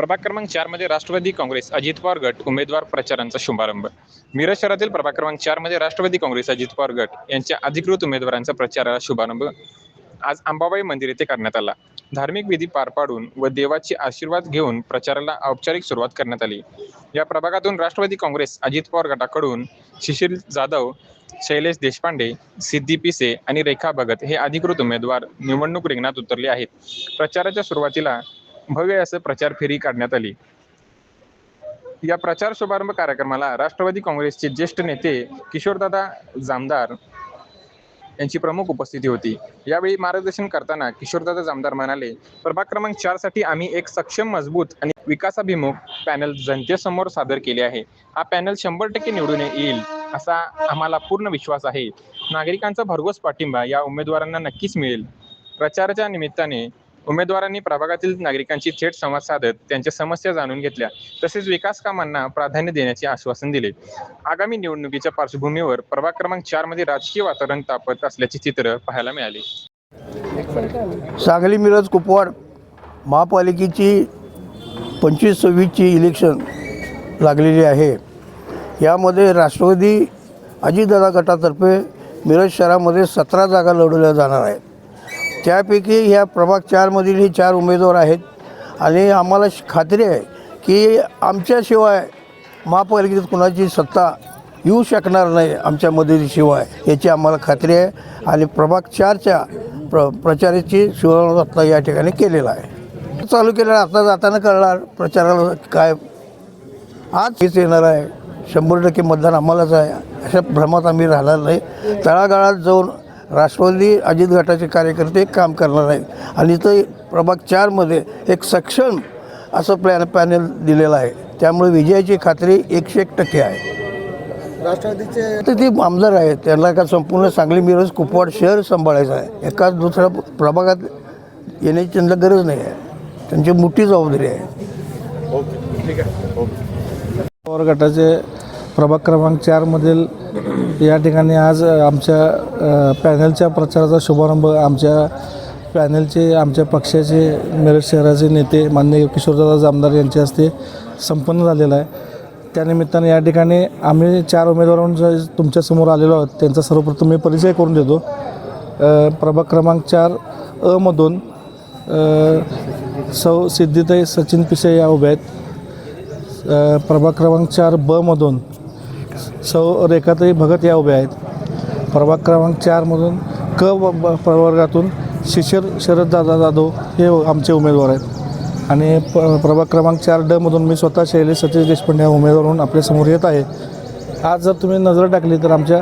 प्रभाग क्रमांक चारमध्ये राष्ट्रवादी काँग्रेस अजित पवार गट उमेदवार प्रचारांचा शुभारंभ. मिरज शहरातील प्रभाग क्रमांक चारमध्ये राष्ट्रवादी काँग्रेस अजित पवार गट यांच्या अधिकृत उमेदवारांचा प्रचाराला शुभारंभ आज अंबाबाई मंदिर येथे करण्यात आला. धार्मिक विधी पार पाडून व देवाचे आशीर्वाद घेऊन प्रचाराला औपचारिक सुरुवात करण्यात आली. या प्रभागातून राष्ट्रवादी काँग्रेस अजित पवार गटाकडून शिशिर जाधव शैलेश देशपांडे सिद्धी पिसे आणि रेखा भगत हे अधिकृत उमेदवार निवडणूक रिंगणात उतरले आहेत. प्रचाराच्या सुरुवातीला भव्य असं प्रचार फेरी काढण्यात आली. या प्रचार शुभारंभ कार्यक्रमाला राष्ट्रवादी काँग्रेसचे ज्येष्ठ नेते किशोरदादा जामदार यांची प्रमुख उपस्थिती होती. यावेळी मार्गदर्शन करताना किशोरदादा जामदार म्हणाले प्रभाग क्रमांक चारसाठी आम्ही एक सक्षम मजबूत आणि विकासाभिमुख पॅनल जनतेसमोर सादर केले आहे. हा पॅनल शंभर टक्के निवडून येईल असा आम्हाला पूर्ण विश्वास आहे. नागरिकांचा भरघोस पाठिंबा या उमेदवारांना नक्कीच मिळेल. प्रचाराच्या निमित्ताने उमेदवारांनी प्रभागातील नागरिकांशी थेट संवाद साधत त्यांच्या समस्या जाणून घेतल्या. तसेच विकास कामांना प्राधान्य देण्याचे आश्वासन दिले. आगामी निवडणुकीच्या पार्श्वभूमीवर प्रभाग क्रमांक चारमध्ये राजकीय वातावरण तापत असल्याचे चित्र पाहायला मिळाले. सांगली मिरज कुपवाड महापालिकेची पंचवीस सव्वीसची इलेक्शन लागलेली आहे. यामध्ये राष्ट्रवादी अजितदादा गटातर्फे मिरज शहरामध्ये सतरा जागा लढवल्या जाणार आहेत. त्यापैकी ह्या प्रभाग चारमधील हे चार उमेदवार आहेत. आणि आम्हाला श- खात्री आहे की आमच्याशिवाय महापालिकेत कुणाची सत्ता येऊ शकणार नाही आमच्या मदतीशिवाय याची आम्हाला खात्री आहे. आणि प्रभाग चारच्या प्र प्रचाराची शुभारंभ या ठिकाणी केलेला आहे. चालू केलेला आता जाताना कळणार प्रचाराला काय आज हेच येणार आहे. शंभर टक्के मतदान आम्हालाच आहे. अशा भ्रमात आम्ही राहणार नाही. तळागाळात जाऊन राष्ट्रवादी अजित गटाचे कार्यकर्ते काम करणार आहेत. आणि इथं प्रभाग चारमध्ये एक सक्षम असं प्लॅन पॅनल दिलेलं आहे. त्यामुळे विजयाची खात्री एकशे एक टक्के आहे. राष्ट्रवादीचे तर ते आमदार आहेत. त्यांना का संपूर्ण सांगली मिरज कुपवाड शहर सांभाळायचं आहे. एकाच दुसऱ्या प्रभागात येण्याची त्यांना गरज नाही आहे. त्यांची मोठी जबाबदारी आहे. पवार गटाचे प्रभाग क्रमांक चारमधील या ठिकाणी आज आमच्या पॅनलच्या प्रचाराचा शुभारंभ आमच्या पॅनलचे आमच्या पक्षाचे मेरठ शहराचे नेते माननीय किशोरदादा जामदार यांच्या हस्ते संपन्न झालेला आहे. त्यानिमित्तानं या ठिकाणी आम्ही चार उमेदवारांच्या तुमच्यासमोर आलेलो आहोत. त्यांचा सर्वप्रथम मी परिचय करून देतो. प्रभाग क्रमांक चार अमधून सौ सिद्धिताई सचिन पिसे या उभ्या आहेत. प्रभाग क्रमांक चार ब मधून सौ रेखाताई भगत या उभ्या आहेत. प्रभाग क्रमांक चारमधून क ब- प्रवर्गातून शिशिर शरददादा जाधव हे आमचे उमेदवार आहेत. आणि प प्रभाग क्रमांक चार डमधून मी स्वतः शैलेश सतीश देशपांडे या उमेदवार म्हणून आपल्यासमोर येत आहे. आज जर तुम्ही नजर टाकली तर आमच्या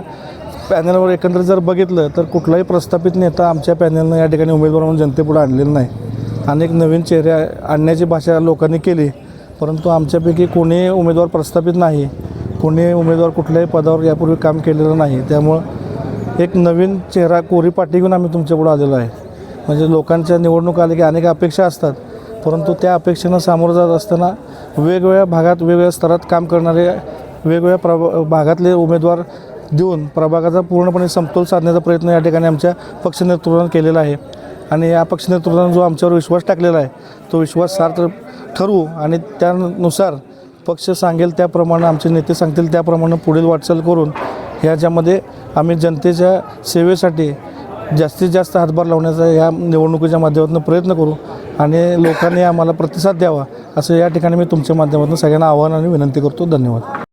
पॅनलवर एकंदरीत जर बघितलं तर कुठलाही प्रस्थापित नेता आमच्या पॅनलनं या ठिकाणी उमेदवार म्हणून जनतेपुढे आणलेला नाही. अनेक नवीन चेहरे आणण्याची भाषा लोकांनी केली परंतु आमच्यापैकी कोणी उमेदवार प्रस्थापित नाही. कोणी उमेदवार कुठल्याही पदावर यापूर्वी काम केलेलं नाही. त्यामुळं एक नवीन चेहरा कोरी पाठी घेऊन आम्ही तुमच्यापुढे आलेलो आहे. म्हणजे लोकांच्या निवडणूक आले की अनेक अपेक्षा असतात. परंतु त्या अपेक्षेनं सामोरं जात असताना वेगवेगळ्या भागात वेगवेगळ्या स्तरात काम करणारे वेगवेगळ्या प्रभा भागातले उमेदवार देऊन प्रभागाचा पूर्णपणे समतोल साधण्याचा प्रयत्न या ठिकाणी आमच्या पक्ष नेतृत्वानं केलेला आहे. आणि या पक्ष नेतृत्वानं जो आमच्यावर विश्वास टाकलेला आहे तो विश्वास सार्थ ठरवू आणि त्यानुसार पक्ष सांगेल त्याप्रमाणे आमचे नेते सांगतील त्याप्रमाणे पुढील वाटचाल करून ह्याच्यामध्ये आम्ही जनतेच्या सेवेसाठी जास्तीत जास्त हातभार लावण्याचा या निवडणुकीच्या माध्यमातून प्रयत्न करू आणि लोकांनी आम्हाला प्रतिसाद द्यावा असं या ठिकाणी मी तुमच्या माध्यमातून सगळ्यांना आवाहन आणि विनंती करतो. धन्यवाद.